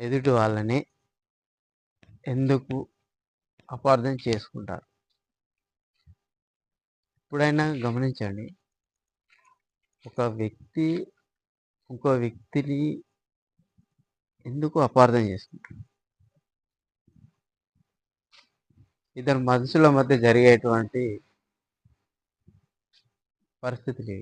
ఎదుటి వాళ్ళని ఎందుకు అపార్థం చేసుకుంటారు? ఎప్పుడైనా గమనించండి. ఒక వ్యక్తి ఇంకో వ్యక్తిని ఎందుకు అపార్థం చేసుకుంటారు? ఇద్దరు మనుషుల మధ్య జరిగేటువంటి పరిస్థితులు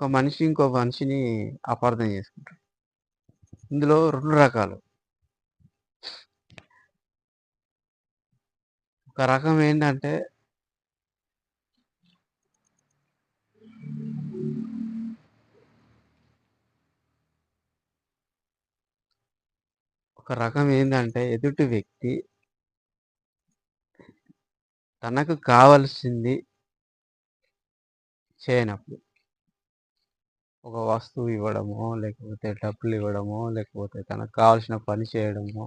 ఒక మనిషి ఇంకో మనిషిని అపార్థం చేసుకుంటారు ఇందులో రెండు రకాలు. ఒక రకం ఏంటంటే ఒక రకం ఏంటంటే ఎదుటి వ్యక్తి తనకు కావలసింది చేయనప్పుడు. ఒక వస్తువు ఇవ్వడమో లేకపోతే డబ్బులు ఇవ్వడమో లేకపోతే తనకు కావాల్సిన పని చేయడము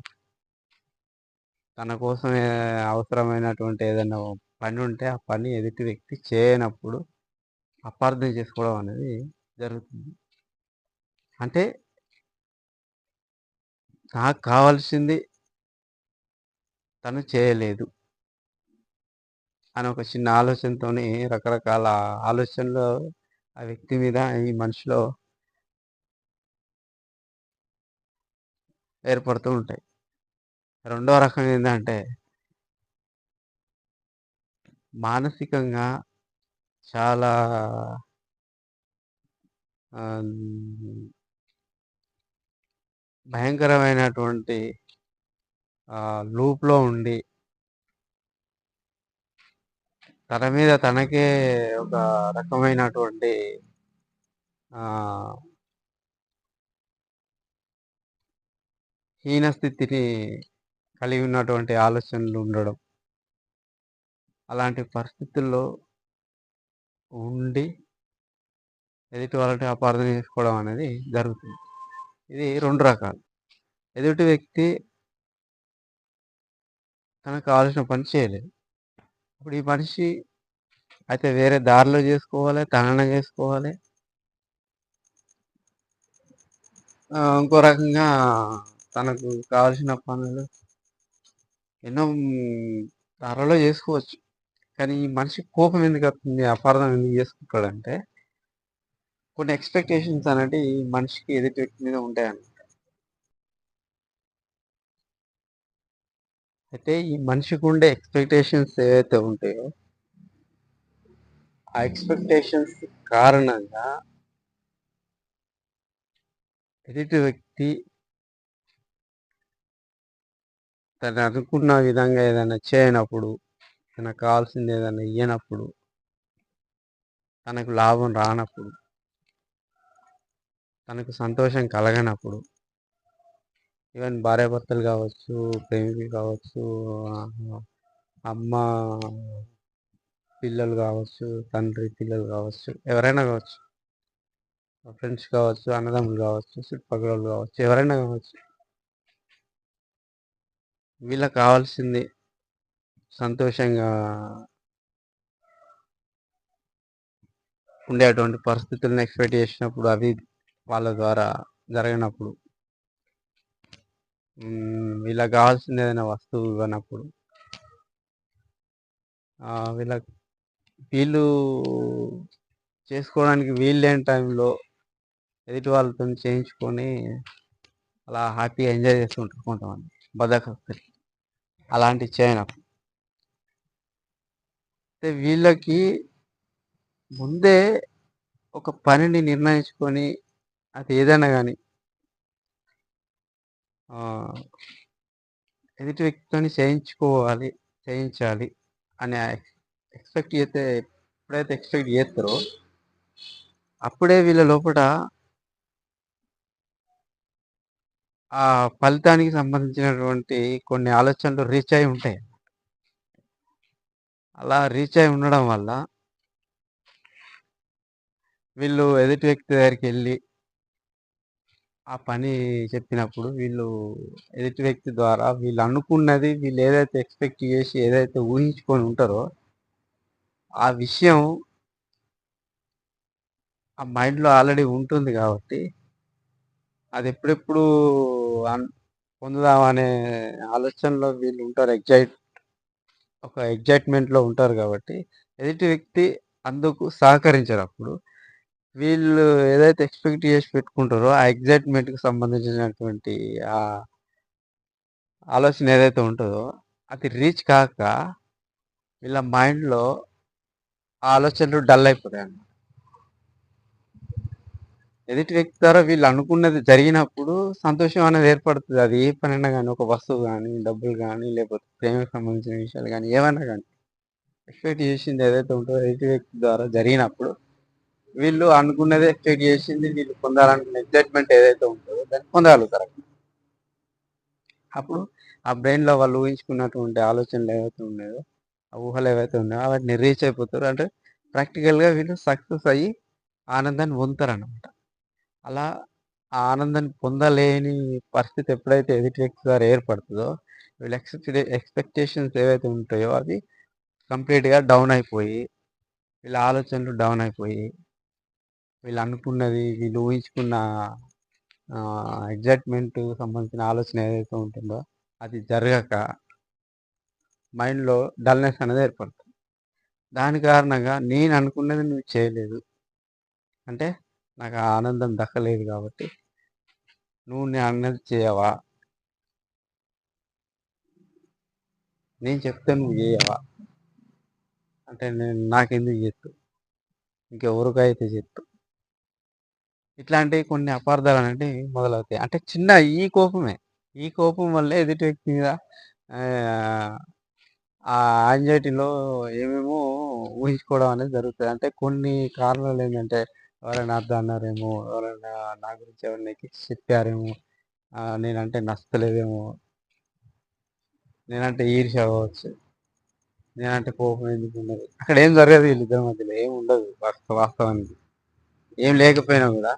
తన కోసం అవసరమైనటువంటి ఏదైనా పని ఉంటే ఆ పని ఎదుటి వ్యక్తి చేయనప్పుడు అపార్థం చేసుకోవడం అనేది జరుగుతుంది. అంటే నాకు కావాల్సింది తను చేయలేదు అని ఒక చిన్న ఆలోచనతోని రకరకాల ఆలోచనలు ఆ వ్యక్తి మీద ఈ మనిషిలో ఏర్పడుతూ ఉంటాయి. రెండో రకం ఏంటంటే మానసికంగా చాలా భయంకరమైనటువంటి లూప్లో ఉండి తన మీద తనకే ఒక రకమైనటువంటి హీనస్థితిని స్థితిని కలిగి ఉన్నటువంటి ఆలోచనలు ఉండడం. అలాంటి పరిస్థితుల్లో ఉండి ఎదుటి వాళ్ళని అపార్థం చేసుకోవడం అనేది జరుగుతుంది. ఇది రెండు రకాలు. ఎదుటి వ్యక్తి తనకు కావాల్సిన పని చేయలేదు. ఇప్పుడు ఈ మనిషి అయితే వేరే దారిలో చేసుకోవాలి తనన చేసుకోవాలి. ఇంకో రకంగా తనకు కావాల్సిన పనులు ఎన్నో ధరలో చేసుకోవచ్చు. కానీ ఈ మనిషి కోపం ఎందుకు వస్తుంది అపార్థం ఎందుకు చేసుకుంటాడంటే కొన్ని ఎక్స్పెక్టేషన్స్ అనేటివి ఈ మనిషికి ఎదుటి వ్యక్తి మీద ఉంటాయన్నమాట. అయితే ఈ మనిషికి ఉండే ఎక్స్పెక్టేషన్స్ ఏవైతే ఉంటాయో ఆ ఎక్స్పెక్టేషన్స్ కారణంగా ఎదుటి వ్యక్తి తను అనుకున్న విధంగా ఏదైనా చేయనప్పుడు తనకు కావాల్సింది ఏదైనా ఇయ్యనప్పుడు తనకు లాభం రానప్పుడు తనకు సంతోషం కలగనప్పుడు ఈవెన్ భార్యాభర్తలు కావచ్చు ప్రేమికులు కావచ్చు అమ్మ పిల్లలు కావచ్చు తండ్రి పిల్లలు కావచ్చు ఎవరైనా కావచ్చు. ఫ్రెండ్స్ కావచ్చు అన్నదమ్ములు కావచ్చు చుట్టుపక్కల వాళ్ళు కావచ్చు ఎవరైనా కావచ్చు. వీళ్ళకి కావాల్సింది సంతోషంగా ఉండేటువంటి పరిస్థితులను ఎక్స్పెక్ట్ చేసినప్పుడు అవి వాళ్ళ ద్వారా జరిగినప్పుడు. వీళ్ళకి కావాల్సింది ఏదైనా వస్తువు ఇవ్వనప్పుడు. వీళ్ళ వీళ్ళు చేసుకోవడానికి వీలు టైంలో ఎదుటి వాళ్ళతో చేయించుకొని అలా హ్యాపీగా ఎంజాయ్ చేస్తుంటారు కొంతమంది. బద్దకస్తులు. అలాంటివి చేయనప్పుడు అయితే వీళ్ళకి ముందే ఒక పనిని నిర్ణయించుకొని అది ఏదైనా కానీ ఎదుటి వ్యక్తితోని చేయించుకోవాలి చేయించాలి అని ఎక్స్పెక్ట్ చేస్తే ఎప్పుడైతే ఎక్స్పెక్ట్ చేస్తారో అప్పుడే వీళ్ళ లోపల ఆ ఫలితానికి సంబంధించినటువంటి కొన్ని ఆలోచనలు రీచ్ అయి ఉంటాయి. అలా రీచ్ అయి ఉండడం వల్ల వీళ్ళు ఎదుటి వ్యక్తి దగ్గరికి వెళ్ళి ఆ పని చెప్పినప్పుడు వీళ్ళు ఎదుటి వ్యక్తి ద్వారా వీళ్ళు అనుకున్నది వీళ్ళు ఏదైతే ఎక్స్పెక్ట్ చేసి ఏదైతే ఊహించుకొని ఉంటారో ఆ విషయం ఆ మైండ్‌లో ఆల్రెడీ ఉంటుంది కాబట్టి అది ఎప్పుడెప్పుడు అన్ పొందుదామనే ఆలోచనలో వీళ్ళు ఉంటారు. ఎగ్జైట్ ఒక ఎగ్జైట్‌మెంట్‌లో ఉంటారు కాబట్టి ఎదుటి వ్యక్తి అందుకు సహకరించరు అప్పుడు వీళ్ళు ఏదైతే ఎక్స్‌పెక్ట్ చేసి పెట్టుకుంటారో, ఆ ఎగ్జైట్‌మెంట్‌కి సంబంధించినటువంటి ఆ ఆలోచన ఏదైతే ఉంటుందో అది రీచ్ కాక వీళ్ళ మైండ్‌లో ఆ ఆలోచనలు డల్ అయిపోతాయన్నమాట. ఎదుటి వ్యక్తి ద్వారా వీళ్ళు అనుకున్నది జరిగినప్పుడు సంతోషం అనేది ఏర్పడుతుంది అది ఏ పనైనా కానీ ఒక వస్తువు కానీ డబ్బులు కానీ లేకపోతే ప్రేమకు సంబంధించిన విషయాలు కానీ ఏమైనా కానీ ఎక్స్‌పెక్ట్ చేసింది ఏదైతే ఉంటుందో ఎదుటి వ్యక్తి ద్వారా జరిగినప్పుడు, వీళ్ళు అనుకున్నదే ఎక్స్‌పెక్ట్ చేసింది వీళ్ళు పొందాలనుకున్న ఎగ్జైట్‌మెంట్ ఏదైతే ఉంటుందో దాన్ని పొందగలుగుతారు. అప్పుడు ఆ బ్రెయిన్‌లో వాళ్ళు ఊహించుకున్నటువంటి ఆలోచనలు ఏవైతే ఉన్నాయో, ఆ ఊహలు ఏవైతే ఉన్నాయో వాటిని రీచ్ అయిపోతారు. అంటే ప్రాక్టికల్‌గా వీళ్ళు సక్సెస్ అయ్యి ఆనందాన్ని పొందుతారన్నమాట. అలా ఆ ఆనందాన్ని పొందలేని పరిస్థితి ఎప్పుడైతే ఎదుటి వ్యక్తి ద్వారా ఏర్పడుతుందో వీళ్ళ ఎక్స్‌పెక్ట్ ఎక్స్‌పెక్టేషన్స్ ఏవైతే ఉంటాయో అవి కంప్లీట్‌గా డౌన్ అయిపోయి, వీళ్ళ ఆలోచనలు డౌన్ అయిపోయి వీళ్ళు అనుకున్నది, వీళ్ళు ఊహించుకున్న ఎగ్జైట్మెంట్ సంబంధించిన ఆలోచన ఏదైతే ఉంటుందో, అది జరగక మైండ్‌లో డల్‌నెస్ అనేది ఏర్పడుతుంది. దాని కారణంగా నేను అనుకున్నది నువ్వు చేయలేదు. అంటే నాకు ఆ ఆనందం దక్కలేదు కాబట్టి నువ్వు నేను అన్నది చేయవా? నేను చెప్తే నువ్వు చేయవా అంటే నేను నాకెందుకు జేత్తవు? ఇంకెవరికైతే చెప్తూ ఇట్లాంటివి కొన్ని అపార్థాలనేటివి మొదలవుతాయి. అంటే చిన్న ఈ కోపమే. ఈ కోపం వల్ల ఎదుటి వ్యక్తి మీద ఆ ఆంజైటీలో ఏమేమో ఊహించుకోవడం అనేది జరుగుతుంది అంటే కొన్ని కారణాలు ఏంటంటే ఎవరైనా అర్థం అన్నారేమో, ఎవరైనా నా గురించి ఎవరైనా చెప్పారేమో, నేనంటే నచ్చలేదేమో. నేనంటే ఈర్ష అవ్వచ్చు. నేనంటే కోపం ఎందుకు ఉండదు అక్కడ ఏం జరగదు వీళ్ళిద్దరి మధ్యలో. ఏం ఉండదు వాస్త వాస్తవానికి. ఏం లేకపోయినా కూడా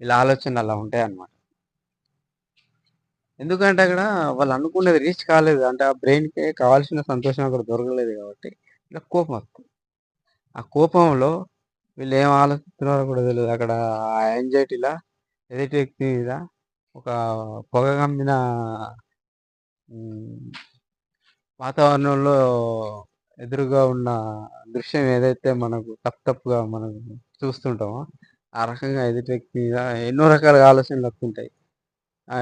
వీళ్ళ ఆలోచనలు అలా ఉంటాయి అన్నమాట ఎందుకంటే అక్కడ వాళ్ళు అనుకునేది రీచ్ కాలేదు. అంటే ఆ బ్రెయిన్‌కి కావాల్సిన సంతోషం అక్కడ దొరకలేదు కాబట్టి ఇలా కోపం వస్తుంది. ఆ కోపంలో వీళ్ళు ఏం ఆలోచిస్తున్నారో కూడా తెలియదు అక్కడ ఆ యాంగ్జైటీలా ఎదుటి వ్యక్తి మీద ఒక పొగ కమ్మిన వాతావరణంలో ఎదురుగా ఉన్న దృశ్యం ఏదైతే మనకు తప్పు తప్పుగా మనం చూస్తుంటామో, ఆ రకంగా ఎదుటి వ్యక్తి మీద ఎన్నో రకాలుగా ఆలోచనలు వస్తుంటాయి.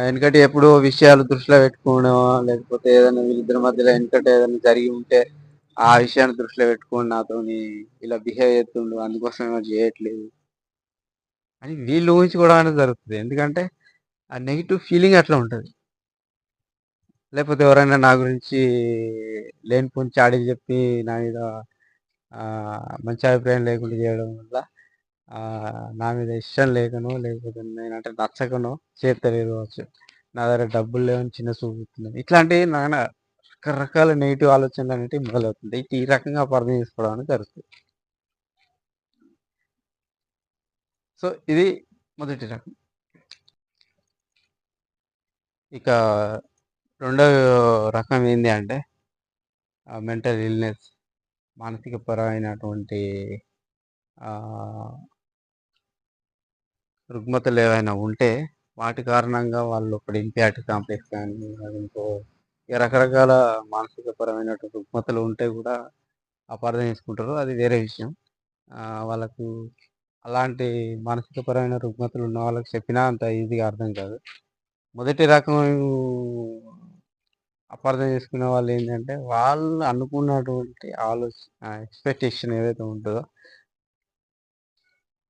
ఎందుకంటే ఎప్పుడో విషయాలు దృష్టిలో పెట్టుకోవడమో, లేకపోతే ఏదైనా వీళ్ళిద్దరి మధ్యలో ఎందుకంటే ఏదైనా జరిగి ఉంటే, ఆ విషయాన్ని దృష్టిలో పెట్టుకొని నాతోని ఇలా బిహేవ్ చేస్తుండు అందుకోసం ఏమో చేయట్లేదు. అని వీళ్ళు ఊహించుకోవడం అనేది జరుగుతుంది ఎందుకంటే ఆ నెగిటివ్ ఫీలింగ్ అట్లా ఉంటుంది లేకపోతే ఎవరైనా నా గురించి లేనిపోని చాడీలు చెప్పి నా మీద మంచి అభిప్రాయం లేకుండా చేయడం వల్ల నా మీద ఇష్టం లేకనో, లేకపోతే నేనంటే నచ్చకనో చేత్తలేరు కావచ్చు. నా దగ్గర డబ్బులు లేవని చిన్న చూపుతున్నాను ఇట్లాంటివి నాన్న రకరకాల నెగిటివ్ ఆలోచనలు అనేవి మొదలవుతుంది ఈ రకంగా పరిధి చేసుకోవడం అనేది సో, ఇది మొదటి రకం. ఇక రెండవ రకం ఏంది అంటే మెంటల్ ఇల్‌నెస్ మానసిక పరమైనటువంటి రుగ్మతలు ఏవైనా ఉంటే, వాటి కారణంగా వాళ్ళు ఇప్పుడు ఇంపాక్ట్ కాంప్లెక్స్ కానీ, ఇంకో రకరకాల మానసిక పరమైనటువంటి రుగ్మతలు ఉంటే కూడా అపార్థం చేసుకుంటారు. అది వేరే విషయం. వాళ్ళకు అలాంటి మానసిక పరమైన రుగ్మతలు ఉన్న వాళ్ళకి చెప్పినా అంత ఈజీగా అర్థం కాదు. మొదటి రకం అపార్థం చేసుకునే వాళ్ళు ఏంటంటే వాళ్ళు అనుకున్నటువంటి ఆలోచన ఎక్స్‌పెక్టేషన్ ఏదైతే ఉంటుందో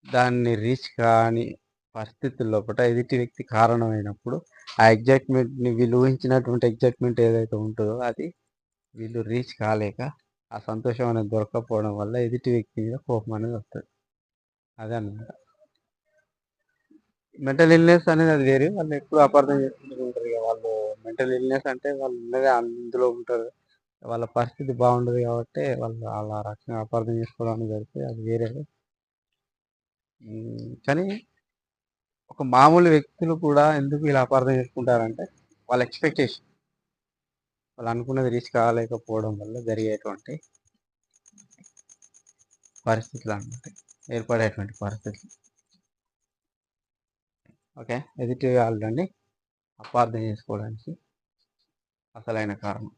దాన్ని రీచ్ కానీ పరిస్థితుల లోపల ఎదుటి వ్యక్తి కారణమైనప్పుడు, ఆ ఎగ్జైట్‌మెంట్‌ని వీళ్ళు ఊహించినటువంటి ఎగ్జైట్‌మెంట్ ఏదైతే ఉంటుందో అది వీళ్ళు రీచ్ కాలేక, ఆ సంతోషం అనేది దొరకకపోవడం వల్ల ఎదుటి వ్యక్తి మీద కోపం అనేది వస్తుంది అదన్నమాట. మెంటల్ ఇల్‌నెస్ అనేది అది వేరు. వాళ్ళు ఎప్పుడు అపార్థం చేసుకుంటూ ఉంటారు వాళ్ళు మెంటల్ ఇల్‌నెస్ అంటే వాళ్ళు ఉన్నదే అందులో ఉంటారు. వాళ్ళ పరిస్థితి బాగుండదు కాబట్టి వాళ్ళు అలా రకంగా అపార్థం చేసుకోవడం అనేది అది వేరే కానీ ఒక మామూలు వ్యక్తులు కూడా ఎందుకు ఇలా అపార్థం చేసుకుంటారంటే, వాళ్ళ ఎక్స్‌పెక్టేషన్. వాళ్ళు అనుకున్నది రీచ్ కాలేకపోవడం వల్ల జరిగేటువంటి పరిస్థితులన్నమాట. ఏర్పడేటువంటి పరిస్థితులు ఓకే ఎదుటి వాళ్ళని అపార్థం చేసుకోవడానికి అసలైన కారణం